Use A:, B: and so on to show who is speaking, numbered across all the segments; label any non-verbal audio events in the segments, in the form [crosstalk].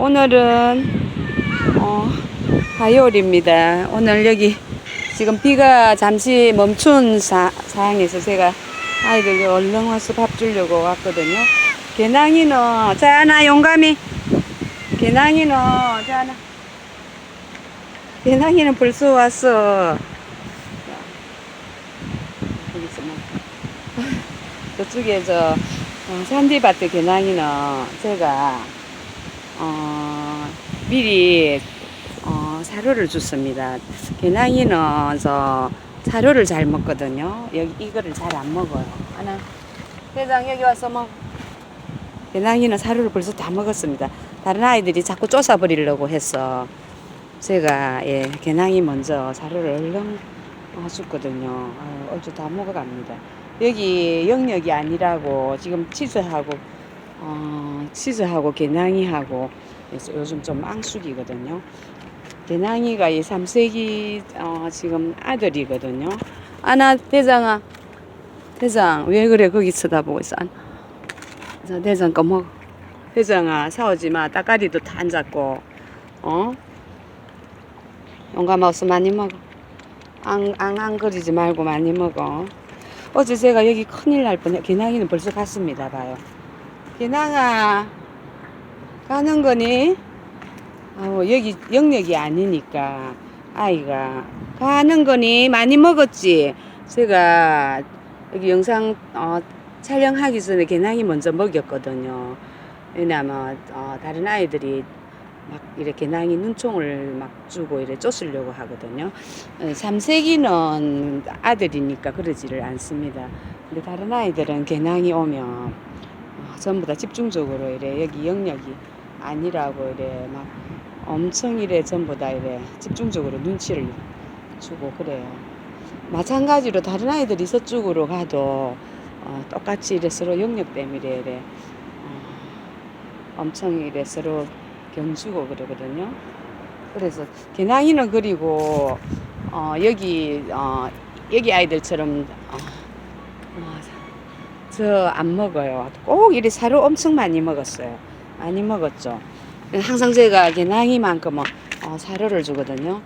A: 오늘은 어, 화요일입니다. 오늘 여기 지금 비가 잠시 멈춘 사, 상황에서 제가 아이들 얼른 와서 밥 주려고 왔거든요. 개낭이는 자나 용감이 개낭이는 자나 개낭이는 벌써 왔어. 자, 여기서 뭐 [laughs] 저쪽에 저 어, 산디밭에 개낭이는 제가 어, 미리 어, 사료를 줬습니다. 개낭이는 저 사료를 잘 먹거든요. 여기 이거를 잘 안 먹어요. 하나 회장 여기 와서 먹. 개낭이는 사료를 벌써 다 먹었습니다. 다른 아이들이 자꾸 쫓아 버리려고 해서 제가 예 개낭이 먼저 사료를 얼른 어, 줬거든요. 아유, 얼추 다 먹어갑니다. 여기 영역이 아니라고 지금 치즈하고 어, 치즈하고 개낭이하고 그래서 요즘 좀 앙숙이거든요. 개낭이가 이 3세기 어, 지금 아들이거든요. 아나 대장아 대장 왜 그래? 거기 쳐다보고 있어. 자 대장 거 먹어. 대장아 싸우지 마. 따까리도 다 앉았고 어? 용감 없어 많이 먹어. 앙앙거리지 말고 많이 먹어. 어제 제가 여기 큰일 날 뻔해. 개낭이는 벌써 갔습니다. 봐요 개낭아 가는 거니? 아우 여기 영역이 아니니까 아이가 가는 거니? 많이 먹었지? 제가 여기 영상 어, 촬영하기 전에 개낭이 먼저 먹였거든요. 왜냐면 어, 다른 아이들이 막 이렇게 개낭이 눈총을 막 주고 이래 쫓으려고 하거든요. 3세기는 아들이니까 그러지를 않습니다. 근데 다른 아이들은 개낭이 오면 어, 전부 다 집중적으로 이래 여기 영역이 아니라고 이래 막 엄청 이래 전부 다 이래 집중적으로 눈치를 주고 그래요. 마찬가지로 다른 아이들이 서쪽으로 가도 어, 똑같이 이래 서로 영역 때문에 이래 어, 엄청 이래 서로 견주고 그러거든요. 그래서 개낭이는 그리고 어, 여기 어, 여기 아이들처럼 어, 저안 먹어요. 꼭 이래 사료 엄청 많이 먹었어요. 많이 먹었죠. 항상 제가 개낭이만큼은 어, 사료를 주거든요.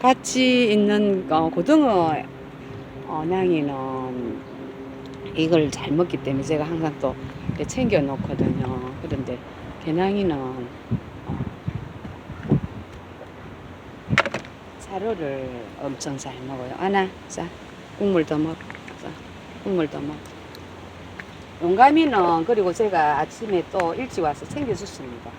A: 같이 있는 어, 고등어 어, 냥이는 이걸 잘 먹기 때문에 제가 항상 또 챙겨 놓거든요. 그런데 개낭이는 어, 사료를 엄청 잘 먹어요. 아나, 자, 국물 더 먹. 자, 국물 더 먹. 용감이는 그리고 제가 아침에 또 일찍 와서 챙겨줬습니다.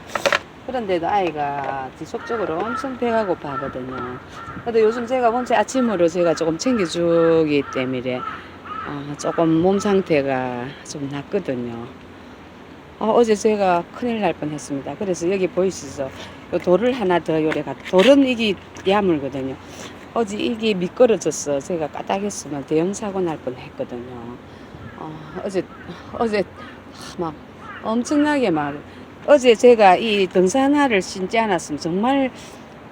A: 그런데도 아이가 지속적으로 엄청 배가 고파 하거든요. 그래도 요즘 제가 본체 아침으로 제가 조금 챙겨주기 때문에 어, 조금 몸 상태가 좀 낫거든요. 어, 제 제가 큰일 날 뻔했습니다. 그래서 여기 보이시죠? 요 돌을 하나 더 요래 갖다 돌은 이게 야물거든요. 어제 이게 미끄러졌어. 제가 까딱했으면 대형 사고 날 뻔했거든요. 어, 어제 어제 막 엄청나게 막 어제 제가 이 등산화를 신지 않았으면 정말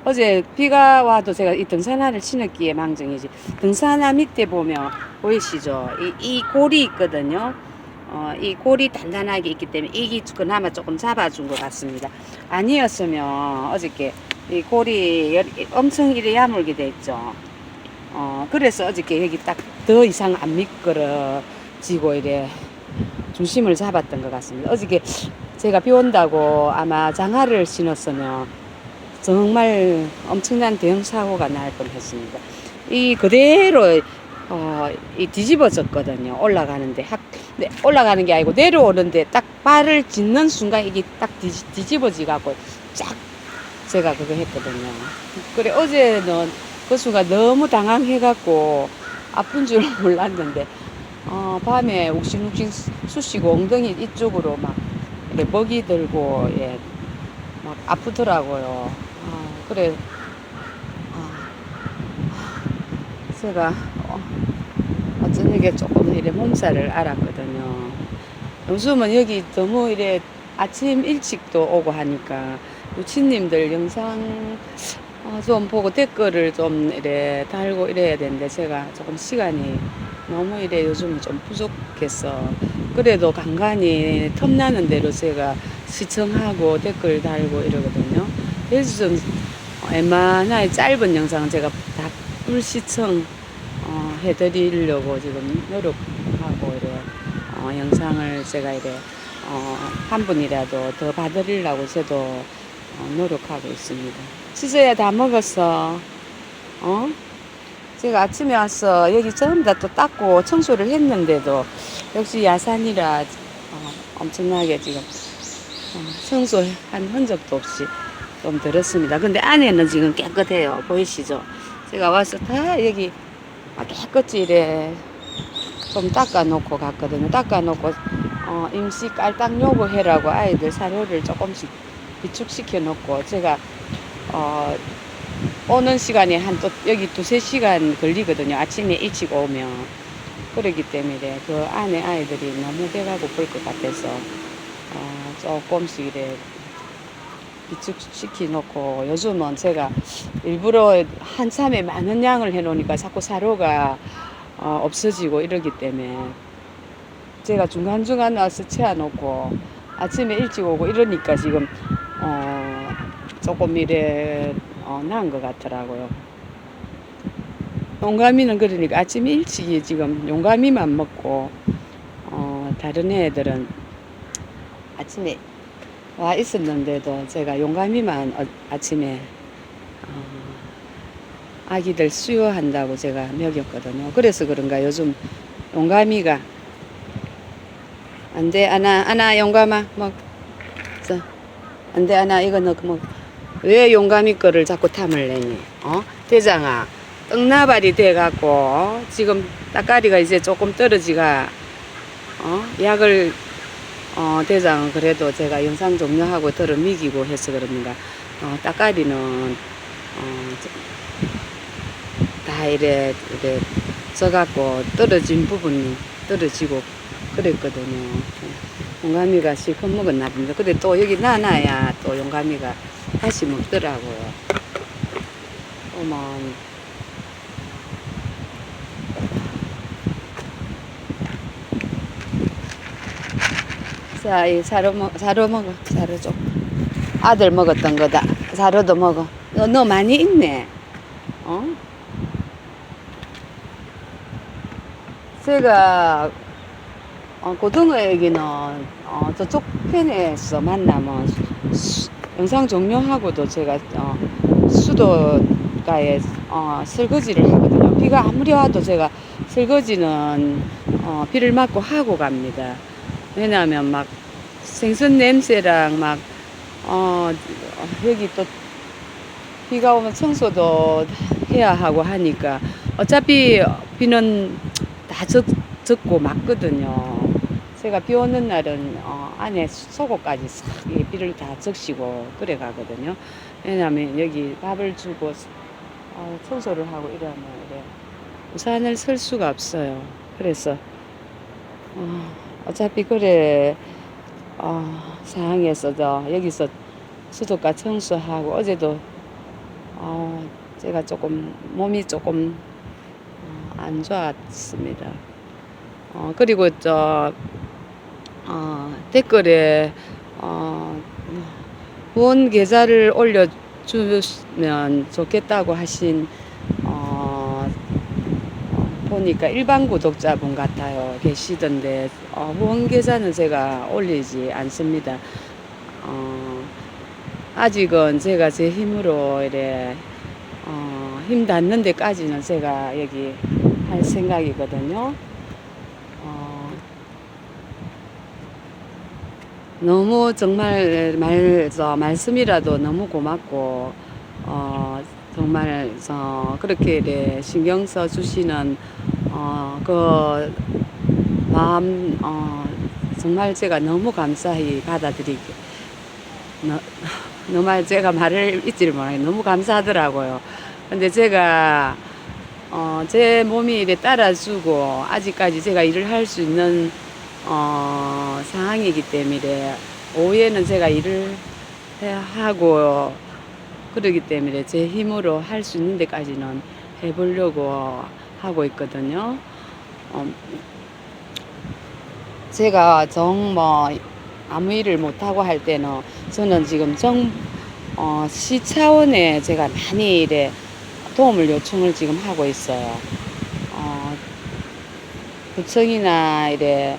A: 어제 비가 와도 제가 이 등산화를 신었기에 망정이지. 등산화 밑에 보면 보이시죠? 이, 이 골이 있거든요. 어, 이 골이 단단하게 있기 때문에 이게 그나마 조금 잡아준 것 같습니다. 아니었으면 어저께 이 골이 열- 엄청 이래 야물게 돼 있죠. 어, 그래서 어저께 여기 딱 더 이상 안 미끄러 지고 이래 중심을 잡았던 것 같습니다. 어저께 제가 비 온다고 아마 장화를 신었으면 정말 엄청난 대형 사고가 날 뻔했습니다. 이 그대로 어, 이 뒤집어졌거든요. 올라가는데 학, 네, 올라가는 게 아니고 내려오는데 딱 발을 딛는 순간 이게 딱 뒤, 뒤집 어지갖고 쫙 제가 그거 했거든요. 그래 어제는 그 순간 너무 당황해갖고 아픈 줄 [laughs] 몰랐는데 어, 밤에 욱신욱신 쑤시고 엉덩이 이쪽으로 막 이렇게 먹이 들고 예, 막 아프더라고요. 아, 그래 아, 제가 어, 저녁에 조금 이래 몸살을 알았거든요. 요즘은 여기 너무 이래 아침 일찍도 오고 하니까 유치님들 영상 어, 좀 보고 댓글을 좀 이래 달고 이래야 되는데 제가 조금 시간이 너무 이래 요즘 좀 부족해서 그래도 간간히 틈나는 대로 제가 시청하고 댓글 달고 이러거든요. 그래서 좀 웬만하게 짧은 영상은 제가 다 불시청 어, 해드리려고 지금 노력하고 이래 어, 영상을 제가 이래 어, 한 분이라도 더 봐드리려고 저도 어, 노력하고 있습니다. 치즈야 다 먹었어. 어? 제가 아침에 와서 여기 전부 다 또 닦고 청소를 했는데도 역시 야산이라 어, 엄청나게 지금 어, 청소한 흔적도 없이 좀 들었습니다. 근데 안에는 지금 깨끗해요. 보이시죠? 제가 와서 다 여기 아, 깨끗이 이래 좀 닦아놓고 갔거든요. 닦아놓고 어, 임시 깔딱 요구해라고 아이들 사료를 조금씩 비축시켜 놓고 제가 어, 오는 시간에 한 또 여기 두세 시간 걸리거든요. 아침에 일찍 오면. 그러기 때문에 그 안에 아이들이 너무 배가 고플 것 같아서 어, 조금씩 이래 비축시켜 놓고 요즘은 제가 일부러 한참에 많은 양을 해 놓으니까 자꾸 사료가 어, 없어지고 이러기 때문에 제가 중간중간 와서 채워 놓고 아침에 일찍 오고 이러니까 지금 어, 조금 이래 어, 나은 것 같더라고요. 용감이는 그러니까 아침 일찍이 지금 용감이만 먹고 어, 다른 애들은 아침에 와 있었는데도 제가 용감이만 어, 아침에 어, 아기들 수유한다고 제가 먹였거든요. 그래서 그런가 요즘 용감이가 안돼 아나 아나 용감아 먹 자, 안돼 아나 이거 넣고 먹 왜 용감이 거를 자꾸 탐을 내니? 어? 대장아 떡나발이 돼갖고 지금 따까리가 이제 조금 떨어지가 어? 약을 어 대장은 그래도 제가 영상 종료하고 들어 미기고 해서 그럽니다. 어 따까리는 어 다 이래 이래 져갖고 떨어진 부분이 떨어지고 그랬거든요. 용감이가 실컷 먹었나 봅니다. 근데 또 여기 나나야 또 용감이가 다시 먹더라고요 어머 자, 이 사료 먹, 사료 먹어. 사료 좀. 아들 먹었던 거다. 사료도 먹어. 너, 너 많이 있네. 어? 제가, 어, 고등어 얘기는, 어, 저쪽 편에서 만나면, 수- 영상 종료하고도 제가, 어, 수도가에, 어, 설거지를 하거든요. 비가 아무리 와도 제가 설거지는, 어, 비를 맞고 하고 갑니다. 왜냐하면 막 생선 냄새랑 막, 어, 여기 또 비가 오면 청소도 해야 하고 하니까 어차피 비는 다 젖, 젖고 맞거든요. 제가 비 오는 날은 어, 안에 속옷까지 싹이 비를 다 적시고 그래 가거든요. 왜냐하면 여기 밥을 주고 어, 청소를 하고 이러면 이래 우산을 쓸 수가 없어요. 그래서 어, 어차피 그래 어, 상황에서도 여기서 수도가 청소하고 어제도 어, 제가 조금 몸이 조금 어, 안 좋았습니다. 어, 그리고 저 어, 댓글에 어, 후원 계좌를 올려주면 좋겠다고 하신 어, 어, 보니까 일반 구독자분 같아요 계시던데 어, 후원 계좌는 제가 올리지 않습니다. 어, 아직은 제가 제 힘으로 이래 어, 힘 닿는 데까지는 제가 여기 할 생각이거든요. 너무 정말 말, 저, 말씀이라도 너무 고맙고, 어, 정말, 저, 그렇게 이래 신경 써 주시는, 어, 그, 마음, 어, 정말 제가 너무 감사히 받아들이게, 너, 정말 제가 말을 잊지를 못하게 너무 감사하더라고요. 근데 제가, 어, 제 몸이 이래 따라주고, 아직까지 제가 일을 할 수 있는, 어, 상황이기 때문에, 오후에는 제가 일을 하고, 그러기 때문에 제 힘으로 할 수 있는 데까지는 해보려고 하고 있거든요. 어, 제가 정 뭐, 아무 일을 못하고 할 때는 저는 지금 정, 어, 시 차원에 제가 많이 이래 도움을 요청을 지금 하고 있어요. 어, 구청이나 이래,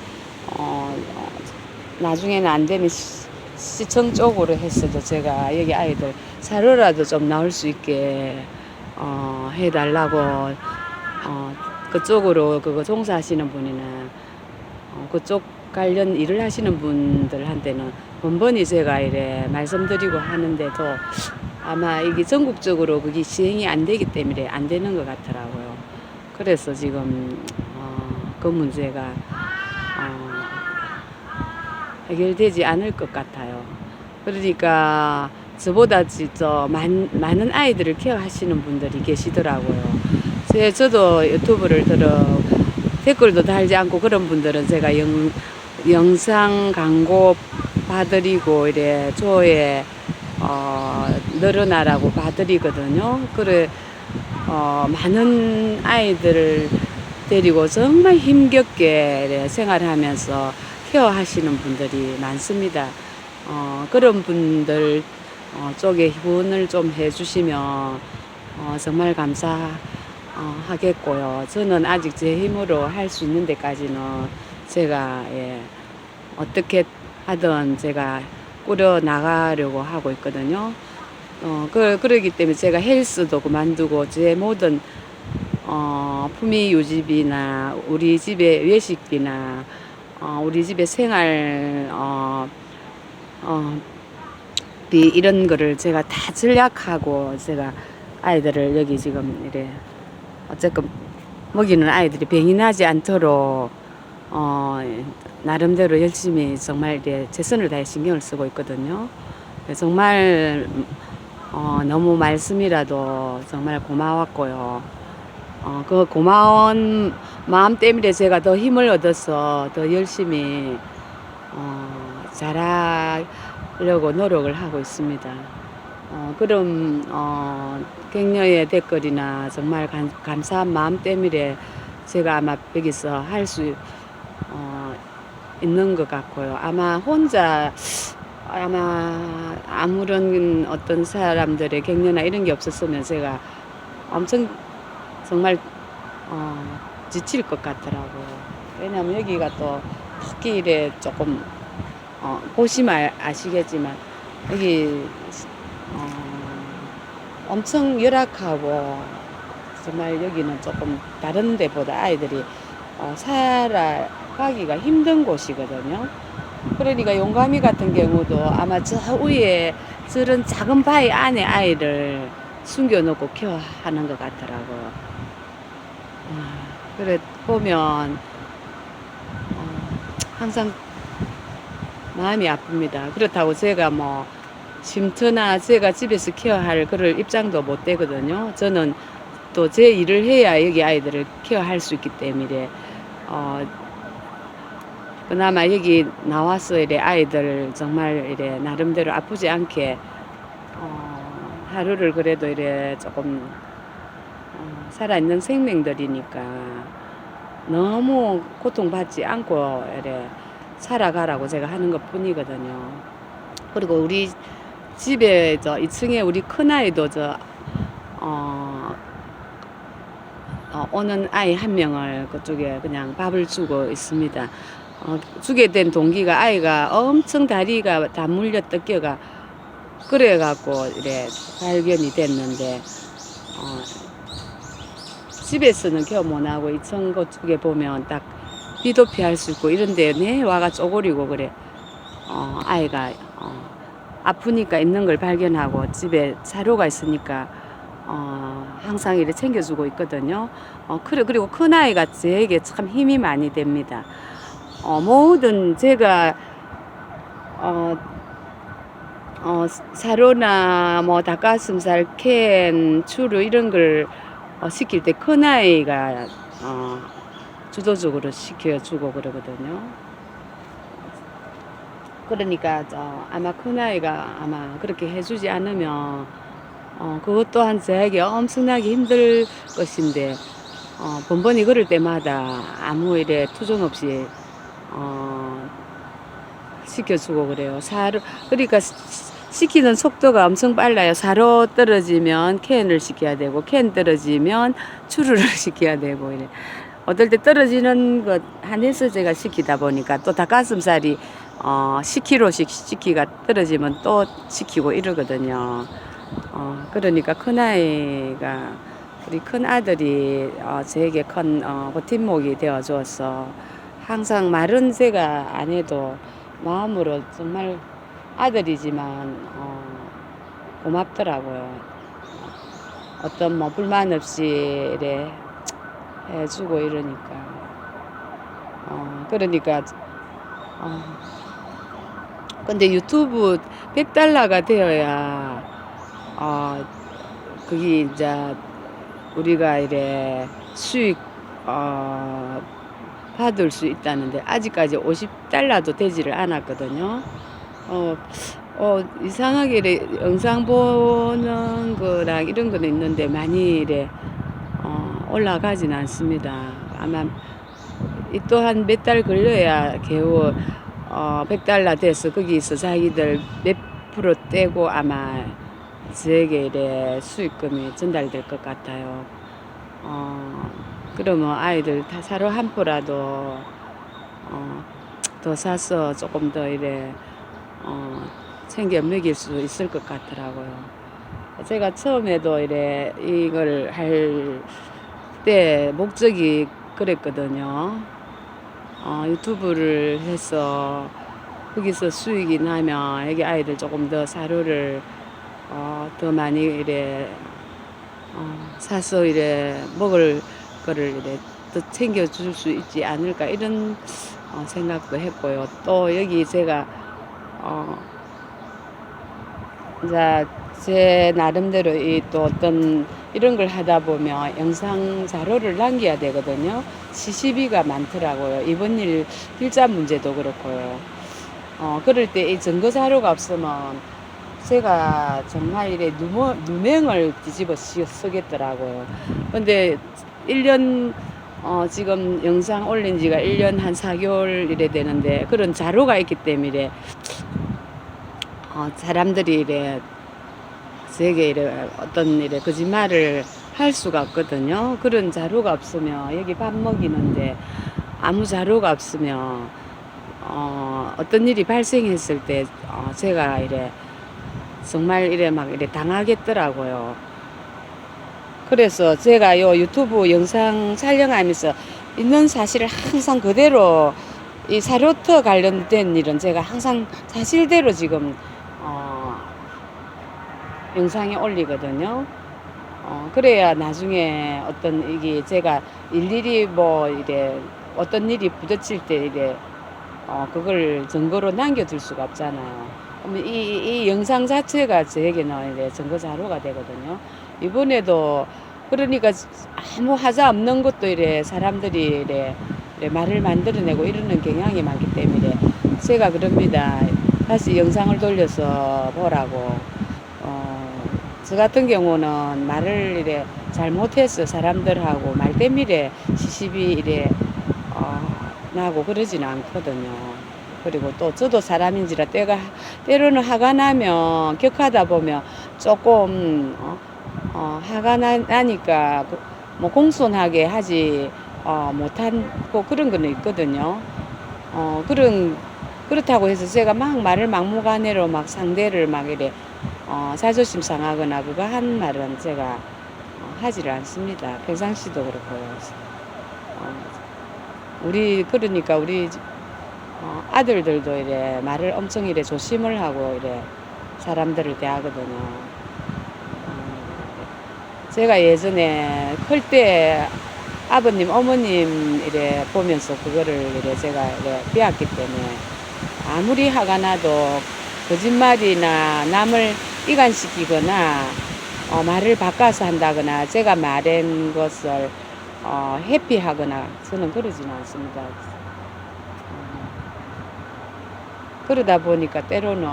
A: 어, 어, 나중에는 안 되면 시, 시청 쪽으로 했어도 제가 여기 아이들 사료라도 좀 나올 수 있게 어, 해달라고 어, 그쪽으로 그거 종사하시는 분이나 어, 그쪽 관련 일을 하시는 분들한테는 번번이 제가 이래 말씀드리고 하는데도 아마 이게 전국적으로 그게 시행이 안 되기 때문에 안 되는 것 같더라고요. 그래서 지금 어, 그 문제가 어, 해결되지 않을 것 같아요. 그러니까 저보다 진짜 많, 많은 아이들을 케어하시는 분들이 계시더라고요. 제, 저도 유튜브를 들어 댓글도 달지 않고 그런 분들은 제가 영, 영상 광고 봐드리고 이래 조회 어, 늘어나라고 봐드리거든요. 그래 어, 많은 아이들을 데리고 정말 힘겹게 생활하면서 케어 하시는 분들이 많습니다. 어, 그런 분들 어, 쪽에 후원을 좀 해주시면 어, 정말 감사하겠고요. 저는 아직 제 힘으로 할 수 있는 데까지는 제가 예, 어떻게 하든 제가 꾸려 나가려고 하고 있거든요. 어, 그, 그러기 때문에 제가 헬스도 그만두고 제 모든 어, 품위 유지비나 우리 집의 외식비나 어, 우리 집의 생활 어, 어, 비 이런 거를 제가 다 전략하고 제가 아이들을 여기 지금 이래 어쨌건 먹이는 아이들이 병이 나지 않도록 어, 나름대로 열심히 정말 이래 최선을 다해 신경을 쓰고 있거든요. 정말 어, 너무 말씀이라도 정말 고마웠고요. 어, 그 고마운 마음 때문에 제가 더 힘을 얻어서 더 열심히 어, 잘하려고 노력을 하고 있습니다. 어, 그럼 어, 객녀의 댓글이나 정말 감, 감사한 마음 때문에 제가 아마 여기서 할수 어, 있는 것 같고요. 아마 혼자 아마 아무런 어떤 사람들의 격려나 이런 게 없었으면 제가 엄청 정말 어, 지칠 것 같더라고요. 왜냐하면 여기가 또 특히 이래 조금 어, 보시면 아시겠지만 여기 어, 엄청 열악하고 정말 여기는 조금 다른 데보다 아이들이 어, 살아가기가 힘든 곳이거든요. 그러니까 용감이 같은 경우도 아마 저 위에 저런 작은 바위 안에 아이를 숨겨놓고 케어하는 것 같더라고요. 아, 그래 보면 어, 항상 마음이 아픕니다. 그렇다고 제가 뭐 쉼터나 제가 집에서 케어할 그럴 입장도 못 되거든요. 저는 또 제 일을 해야 여기 아이들을 케어할 수 있기 때문에 어, 그나마 여기 나와서 이래 아이들 정말 이래 나름대로 아프지 않게 어, 하루를 그래도 이래 조금 어, 살아있는 생명들이니까 너무 고통받지 않고 이래 살아가라고 제가 하는 것 뿐이거든요. 그리고 우리 집에 저 2층에 우리 큰아이도 저, 어, 어, 오는 아이 한 명을 그쪽에 그냥 밥을 주고 있습니다. 어, 주게 된 동기가 아이가 엄청 다리가 다 물려 뜯겨가 그래갖고 이래 발견이 됐는데 어, 집에서는 겨우 못하고 2층 그쪽에 보면 딱 비도 피할 수 있고 이런데 내 와가 쪼그리고 그래 어, 아이가 어, 아프니까 있는 걸 발견하고 집에 사료가 있으니까 어, 항상 이렇게 챙겨주고 있거든요. 어, 그래, 그리고 큰아이가 제게 참 힘이 많이 됩니다. 어, 모든 제가, 어, 어, 사료나 뭐 닭가슴살, 캔, 추루 이런 걸 어, 시킬 때 큰 아이가 어, 주도적으로 시켜주고 그러거든요. 그러니까 저 아마 큰 아이가 아마 그렇게 해주지 않으면 어, 그것 또한 저에게 엄청나게 힘들 것인데 어, 번번이 그럴 때마다 아무 일에 투정 없이 어, 시켜주고 그래요. 사로 그러니까 시- 시키는 속도가 엄청 빨라요. 사로 떨어지면 캔을 시켜야 되고 캔 떨어지면 추루를 [laughs] 시켜야 되고 이래. 어떨 때 떨어지는 것 한해서 제가 시키다 보니까 또 닭가슴살이 어 10kg씩 시키가 떨어지면 또 시키고 이러거든요. 어 그러니까 큰 아이가 우리 큰 아들이 어 저에게 큰 어, 버팀목이 되어 주어서 항상 말은 제가 안 해도 마음으로 정말 아들이지만 어, 고맙더라고요. 어떤 뭐 불만 없이 이래 해주고 이러니까 어, 그러니까 어, 근데 유튜브 100달러가 되어야 어, 그게 이제 우리가 이래 수익 어, 받을 수 있다는데 아직까지 50달러도 되지를 않았거든요. 어, 어 이상하게 이래 영상 보는 거랑 이런 거는 있는데 많이 이래 어, 올라가진 않습니다. 아마 이 또한 몇 달 걸려야 겨우 어, 100달러 돼서 거기서 자기들 몇 프로 떼고 아마 저에게 이래 수익금이 전달될 것 같아요. 어, 그러면 아이들 다 사료 한 포라도 어, 더 사서 조금 더 이래 어, 챙겨 먹일 수 있을 것 같더라고요. 제가 처음에도 이래 이걸 할 때 목적이 그랬거든요. 어, 유튜브를 해서 거기서 수익이 나면 애기 아이들 조금 더 사료를 어, 더 많이 이래 어, 사서 이래 먹을 거를 이래 더 챙겨줄 수 있지 않을까 이런 어, 생각도 했고요. 또 여기 제가 어, 이제 제 나름대로 이 또 어떤 이런 걸 하다 보면 영상 자료를 남겨야 되거든요. CCB가 많더라고요. 이번 일 필자 문제도 그렇고요. 어, 그럴 때 이 증거 자료가 없으면 제가 정말 이래 누모, 누명을 뒤집어 씌- 쓰겠더라고요. 근데 1년 어, 지금 영상 올린 지가 1년 한 4개월 이래 되는데 그런 자료가 있기 때문에 어, 사람들이 이래 저에게 이래 어떤 이래 거짓말을 할 수가 없거든요. 그런 자료가 없으면 여기 밥 먹이는데 아무 자료가 없으면 어, 어떤 일이 발생했을 때 어, 제가 이래 정말 이래 막 이래 당하겠더라고요. 그래서 제가 요 유튜브 영상 촬영하면서 있는 사실을 항상 그대로 이 사료터 관련된 일은 제가 항상 사실대로 지금 어, 영상에 올리거든요. 어, 그래야 나중에 어떤 이게 제가 일일이 뭐 이래 어떤 일이 부딪힐 때 이래 어, 그걸 증거로 남겨둘 수가 없잖아요. 이, 이 영상 자체가 저에게는 이래 증거 자료가 되거든요. 이번에도 그러니까 아무 하자 없는 것도 이래 사람들이 이래, 이래 말을 만들어내고 이러는 경향이 많기 때문에 제가 그럽니다. 다시 영상을 돌려서 보라고. 어, 저 같은 경우는 말을 이래 잘 못해서 사람들하고 말 때밀에 시시비 이래 어, 나고 그러지는 않거든요. 그리고 또 저도 사람인지라 때가 때로는 화가 나면 격하다 보면 조금 어, 어, 화가 나, 나니까 그, 뭐 공손하게 하지 어, 못하고 그런 거는 있거든요. 어, 그런 그렇다고 해서 제가 막 말을 막무가내로 막 상대를 막 이래 어, 자존심 상하거나 그거 한 말은 제가 어, 하지를 않습니다. 평상시도 그렇고요. 어, 우리 그러니까 우리 어, 아들들도 이래 말을 엄청 이래 조심을 하고 이래 사람들을 대하거든요. 어, 제가 예전에 클 때 아버님, 어머님 이래 보면서 그거를 이래 제가 이래 배웠기 때문에 아무리 화가 나도 거짓말이나 남을 이간시키거나 어, 말을 바꿔서 한다거나 제가 말한 것을 어, 회피하거나 저는 그러지는 않습니다. 어, 그러다 보니까 때로는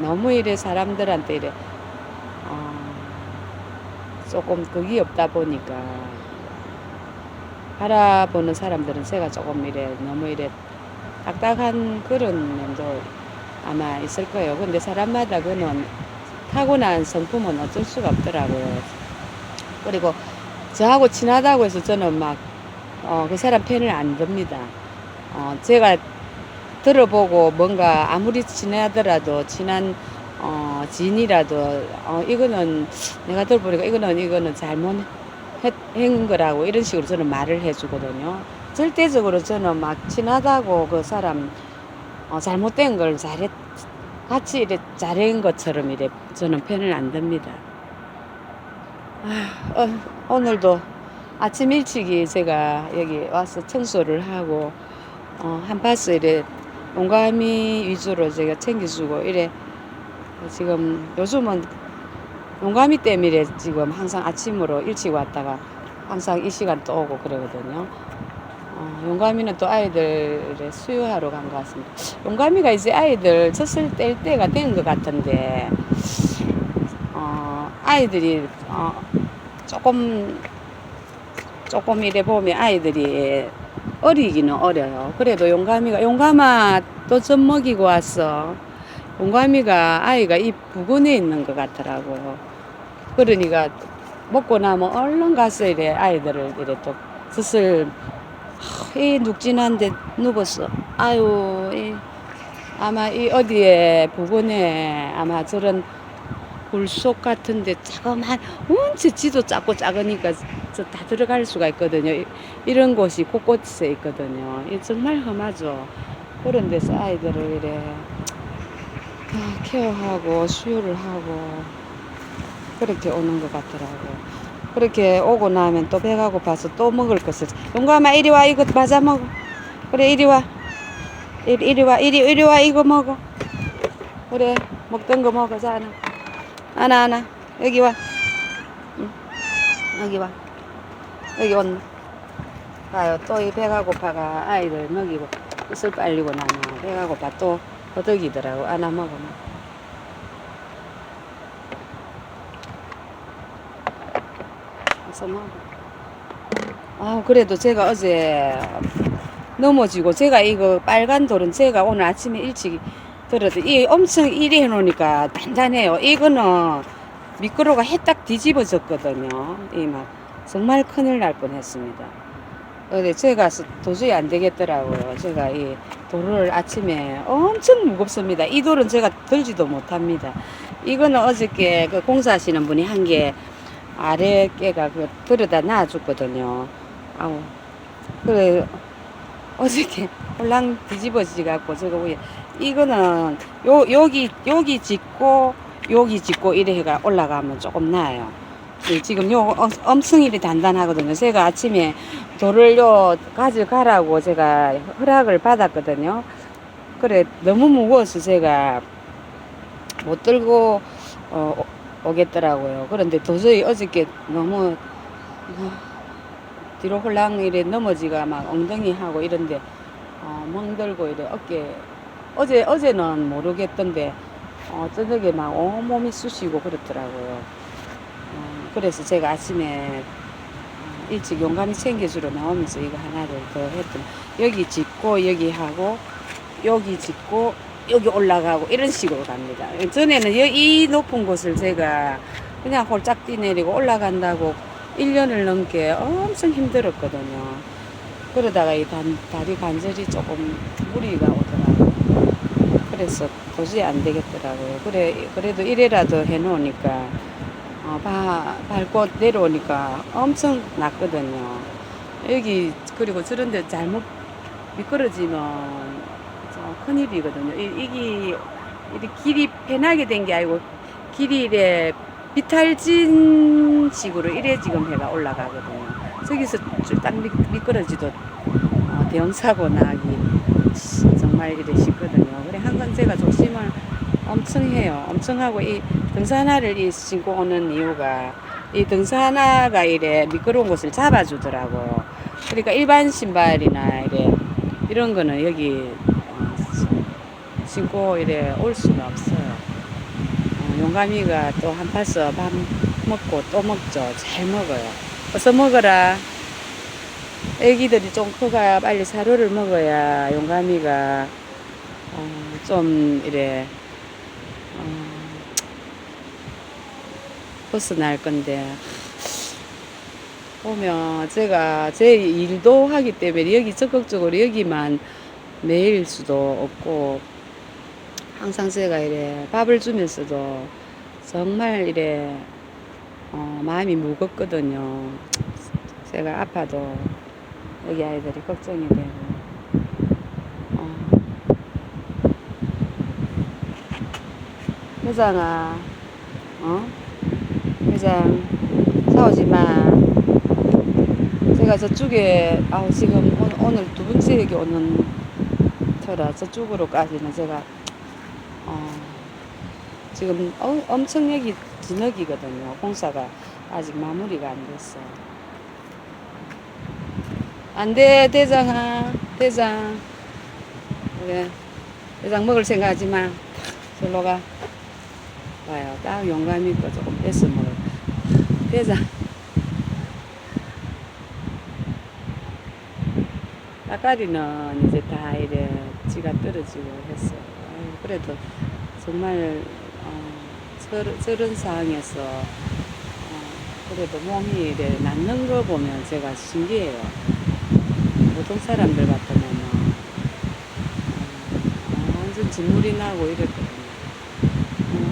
A: 너무 이래 사람들한테 이래 어, 조금 그게 없다 보니까 바라보는 사람들은 제가 조금 이래 너무 이래 딱딱한 그런 면도 아마 있을 거예요. 근데 사람마다 그는 타고난 성품은 어쩔 수가 없더라고요. 그리고 저하고 친하다고 해서 저는 막, 어, 그 사람 편을 안 듭니다. 어, 제가 들어보고 뭔가 아무리 친하더라도 친한 어, 지인이라도 어, 이거는 내가 들어보니까 이거는 이거는 잘못 했, 한 거라고 이런 식으로 저는 말을 해주거든요. 절대적으로 저는 막 친하다고 그 사람 어, 잘못된 걸 잘했 같이 이래 잘한 것처럼 이래 저는 편을 안 듭니다. 아, 어, 오늘도 아침 일찍이 제가 여기 와서 청소를 하고 어, 한 파스 이래 용감이 위주로 제가 챙겨주고 이래 지금 요즘은 용감이 때문에 지금 항상 아침으로 일찍 왔다가 항상 이 시간 또 오고 그러거든요. 어, 용감이는 또 아이들을 수유하러 간 것 같습니다. 용감이가 이제 아이들 젖을 뗄 때가 된 것 같은데, 어, 아이들이, 어, 조금, 조금 이래 보면 아이들이 어리기는 어려요. 그래도 용감이가, 용감아, 또 젖 먹이고 왔어. 용감이가 아이가 이 부근에 있는 것 같더라고요. 그러니까 먹고 나면 얼른 가서 이래 아이들을 이래 또 젖을 이 눅진한데 누웠어. 아유, 이, 아마 이 어디에 부근에 아마 저런 굴속 같은데 자그만 원체 지도 작고 작으니까 저다 들어갈 수가 있거든요. 이- 이런 곳이 곳곳에 있거든요. 이 정말 험하죠. 그런 데서 아이들을 이래 다 케어하고 수유를 하고 그렇게 오는 것 같더라고요. 그렇게 오고 나면 또 배가 고파서 또 먹을 것을. 용감아 이리 와 이거 맞아 먹어. 그래 이리 와. 이리, 이리 와 이리 이리 와 이거 먹어. 그래 먹던 거 먹어 자 하나. 하나 하나. 여기 와. 응. 여기 와. 여기 온나 가요. 또 이 배가 고파가 아이들 먹이고 끝을 빨리고 나면 배가 고파 또 허덕이더라고. 하나 어 서 먹어 아 그래도 제가 어제 넘어지고 제가 이거 빨간 돌은 제가 오늘 아침에 일찍 들어도 이 엄청 이리 해놓으니까 단단해요. 이거는 미끄러가 해딱 뒤집어졌거든요. 이 막 정말 큰일 날 뻔했습니다. 근데 제가 스- 도저히 안 되겠더라고요. 제가 이 돌을 아침에 엄청 무겁습니다. 이 돌은 제가 들지도 못합니다. 이거는 어저께 그 공사하시는 분이 한게 아래 깨가 그 들여다 놔 줬거든요. 아우 그래 어저께 홀랑 뒤집어지 갖고 저거 위에 이거는 요 여기 여기 짚고 여기 짚고 이래 해가 올라가면 조금 나아요. 예, 지금 요 엄- 엄청 일이 단단하거든요. 제가 아침에 돌을 요 가져가라고 제가 허락을 받았거든요. 그래 너무 무거워서 제가 못 들고 어, 오- 오겠더라고요. 그런데 도저히 어저께 너무 어, 뒤로 홀랑 이래 넘어지가 막 엉덩이 하고 이런데 어, 멍들고 이래 어깨 어제 어제는 모르겠던데 어, 저녁에 막 온몸이 쑤시고 그렇더라고요. 어, 그래서 제가 아침에 어, 일찍 용감히 챙겨주러 나오면서 이거 하나를 더 했더니 여기 짚고 여기 하고 여기 짚고 여기 올라가고 이런 식으로 갑니다. 전에는 여- 이 높은 곳을 제가 그냥 홀짝 뛰내리고 올라간다고 1년을 넘게 엄청 힘들었거든요. 그러다가 이 단, 다리 관절이 조금 무리가 오더라고요. 그래서 도저히 안 되겠더라고요. 그래, 그래도 이래라도 해놓으니까, 어, 바, 밟고 내려오니까 엄청 낫거든요. 여기, 그리고 저런데 잘못 미끄러지면 저 큰일이거든요. 이, 이게, 길이 편하게 된 게 아니고, 길이 이래 비탈진 식으로 이래 지금 해가 올라가거든요. 저기서 쭉 미, 미끄러지도 어, 대형 사고 나기 시- 정말 이래 쉽거든요. 그래 항상 제가 조심을 엄청 해요. 엄청 하고 이 등산화를 이 신고 오는 이유가 이 등산화가 이래 미끄러운 곳을 잡아주더라고요. 그러니까 일반 신발이나 이래 이런 거는 여기 어, 시- 신고 이래 올 수가 없어요. 어, 용감이가 또 한 파스 밥 먹고 또 먹죠. 잘 먹어요. 어서 먹어라. 애기들이 좀 커가 빨리 사료를 먹어야 용감이가 어, 좀 이래 어, 벗어날 건데 보면 제가 제 일도 하기 때문에 여기 적극적으로 여기만 매일 수도 없고 항상 제가 이래 밥을 주면서도 정말 이래 어, 마음이 무겁거든요. 제가 아파도 여기 아이들이 걱정이 되고 어. 회장아 어? 회장 싸우지 마 제가 저쪽에 아 지금 오늘 두 번째 여기 오는 터라 저쪽으로까지는 제가 어, 지금 어, 엄청 여기 진흙이거든요. 공사가 아직 마무리가 안 됐어. 안돼 대장아 대장. 그래. 대장 먹을 생각 하지 마. 절로 가. 봐요. 딱 용감 있고 조금 뺏어 먹어 대장. 아까리는 이제 다 이래 지가 떨어지고 했어. 아유, 그래도 정말 어, 저런, 상황에서 어, 그래도 몸이 이래 낫는 거 보면 제가 신기해요. 보통 사람들 같으면 어, 완전 진물이 나고 이랬거든요.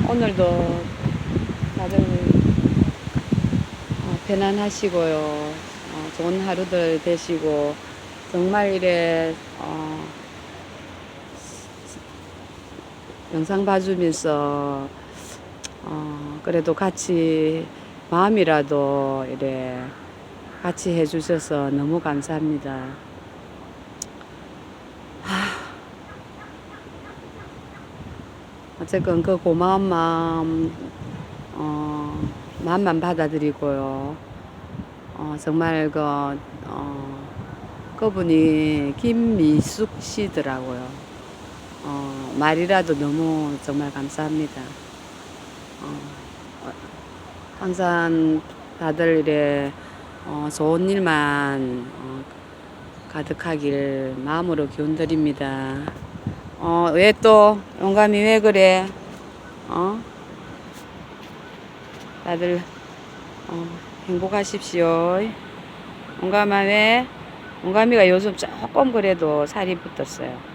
A: 어, 오늘도 다들 어, 편안하시고요. 어, 좋은 하루들 되시고 정말 이래 어, 영상 봐주면서 어, 그래도 같이 마음이라도 이래 같이 해주셔서 너무 감사합니다. 하, 어쨌건 그 고마운 마음 어, 마음만 받아들이고요. 어, 정말 그 어, 그분이 김미숙 씨더라고요. 어, 말이라도 너무 정말 감사합니다. 어, 어, 항상 다들 이래 어, 좋은 일만 어, 가득하길 마음으로 기운 드립니다. 어, 왜또 용감이 왜 그래? 어? 다들 어, 행복하십시오. 용감아 왜? 용감이가 요즘 조금 그래도 살이 붙었어요.